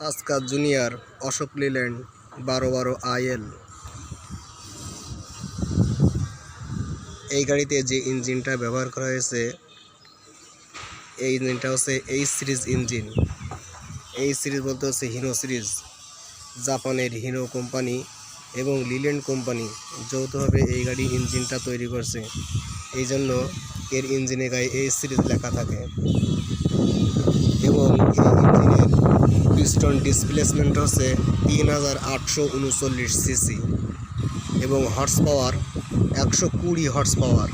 তাস্কা junior Ashok Leyland বারো বারো IL. এই গাড়িতে যে ইঞ্জিনটা ব্যবহার করা হয়েছে, এই ইঞ্জিনটা হচ্ছে এইচ সিরিজ ইঞ্জিন। এই সিরিজ বলতে হচ্ছে হিনো সিরিজ, জাপানের হিনো কোম্পানি এবং লিল্যান্ড কোম্পানি যৌথভাবে এই গাড়ি ইঞ্জিনটা তৈরি করছে। এই জন্য এর ইঞ্জিনে গায়ে এই সিরিজ লেখা থাকে। এবং এই ইঞ্জিনের পিস্টন ডিসপ্লেসমেন্ট হচ্ছে তিন হাজার আটশো উনচল্লিশ সিসি এবং হর্স পাওয়ার একশো কুড়ি হর্স পাওয়ার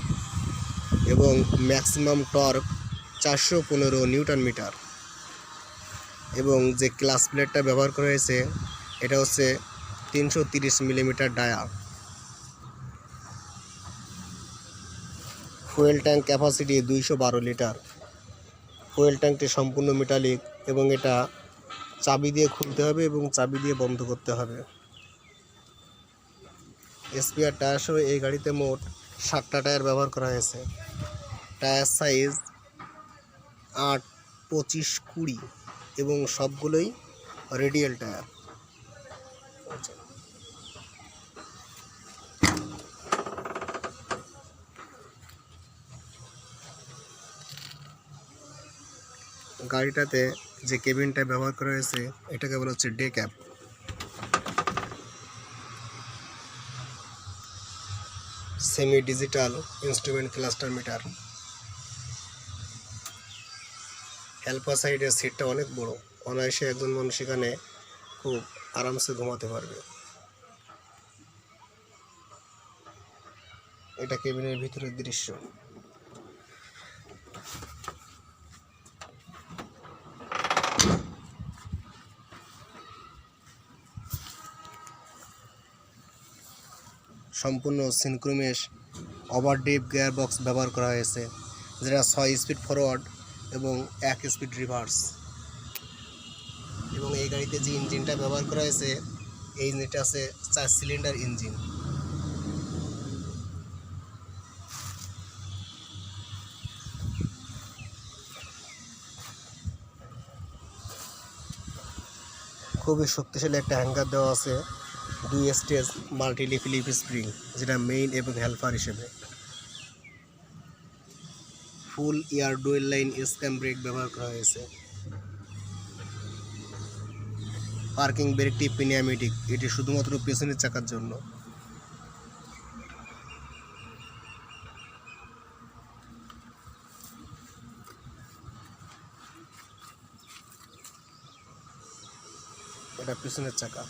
এবং ম্যাক্সিমাম টর্ক চারশো পনেরো নিউটন মিটার এবং যে ক্লাস প্লেটটা ব্যবহার করা হয়েছে, এটা হচ্ছে তিনশো তিরিশ millimetre dia fuel tank capacity দুইশো বারো লিটার ফুয়েল ট্যাঙ্কটি সম্পূর্ণ মেটালিক এবং এটা চাবি দিয়ে খুলতে হবে এবং চাবি দিয়ে বন্ধ করতে হবে। স্পেয়ার টায়ার সহ এই গাড়িতে মোট সাতটা টায়ার ব্যবহার করা হয়েছে। টায়ার সাইজ আট, পঁচিশ, কুড়ি এবং সবগুলোই রেডিয়াল টায়ার গাড়িটাতে যে কেবিনটা ব্যবহার করা হয়েছে এটাকে বলা হচ্ছে day cab. Semi digital instrument cluster meter. Helper সাইডের সিটটা অনেক বড়। অনায়াসে একজন মানুষ এখানে খুব আরামসে ঘুমাতে পারবে। এটা কেবিনের ভিতরের দৃশ্য। সম্পূর্ণ সিনক্রোমেশ ওভারডিপ গিয়ার বক্স ব্যবহার করা হয়েছে, যেটা ছয় স্পিড ফরওয়ার্ড এবং এক স্পিড রিভার্স এবং এই গাড়িতে যে ইঞ্জিনটা ব্যবহার করা হয়েছে, এই ইঞ্জিনটা আছে চার সিলিন্ডার ইঞ্জিন খুবই শক্তিশালী একটা হ্যাঙ্গার দেওয়া আছে। দুই স্টেজ মাল্টি ফিলিপ স্প্রিং যেটা মেইন এবং হেল্পার হিসেবে। Full air dual line S cam brake ব্যবহার করা হয়েছে। পার্কিং ব্রেকটি পিনিয়ামেটিক এটি শুধুমাত্র পেছনের চাকার জন্য। এটা পেছনের চাকা।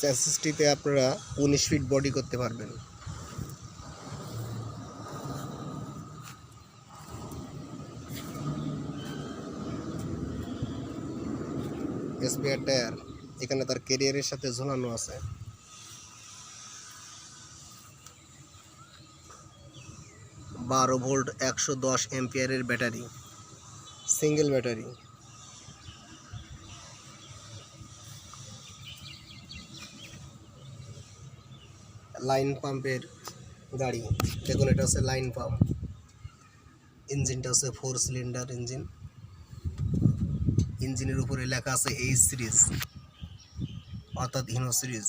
স্যাসিসটিতে আপনারা উনিশ ফিট বডি করতে পারবেন। স্পেয়ার টায়ার এখানে তার কেরিয়ারের সাথে ঝোলানো আছে। বারো ভোল্ট একশো দশ এম্পিয়ারের ব্যাটারি সিঙ্গেল ব্যাটারি লাইন পাম্পের গাড়ি। দেখুন, এটা হচ্ছে লাইন পাম্প। ইঞ্জিনটা হচ্ছে ফোর সিলিন্ডার ইঞ্জিন। ইঞ্জিনের উপরে লেখা আছে এইচ সিরিজ, অর্থাৎ হিনো সিরিজ।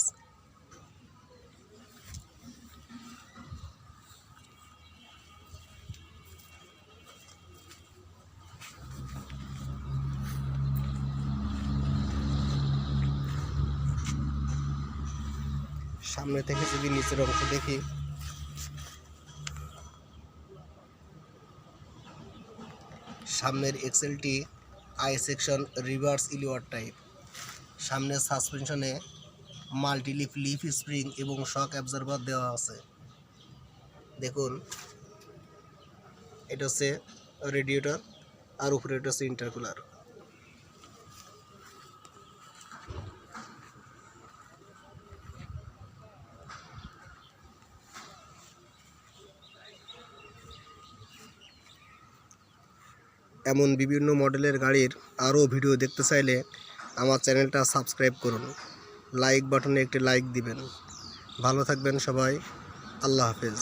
সামনে থেকে যদি নিচের অংশ দেখি। সামনের এক্সেলটি I section reverse Elliot type সামনের সাসপেনশনে মাল্টি লিফ লিফ স্প্রিং এবং শক অ্যাবজর্ভার দেওয়া আছে। দেখুন, এটা হচ্ছে রেডিয়েটর আর উপরে এটা হচ্ছে ইন্টারকুলার এমন বিভিন্ন মডেলের গাড়ির আরও ভিডিও দেখতে চাইলে আমার চ্যানেলটা সাবস্ক্রাইব করুন। লাইক বাটনে একটি লাইক দিবেন। ভালো থাকবেন সবাই। আল্লাহ হাফেজ।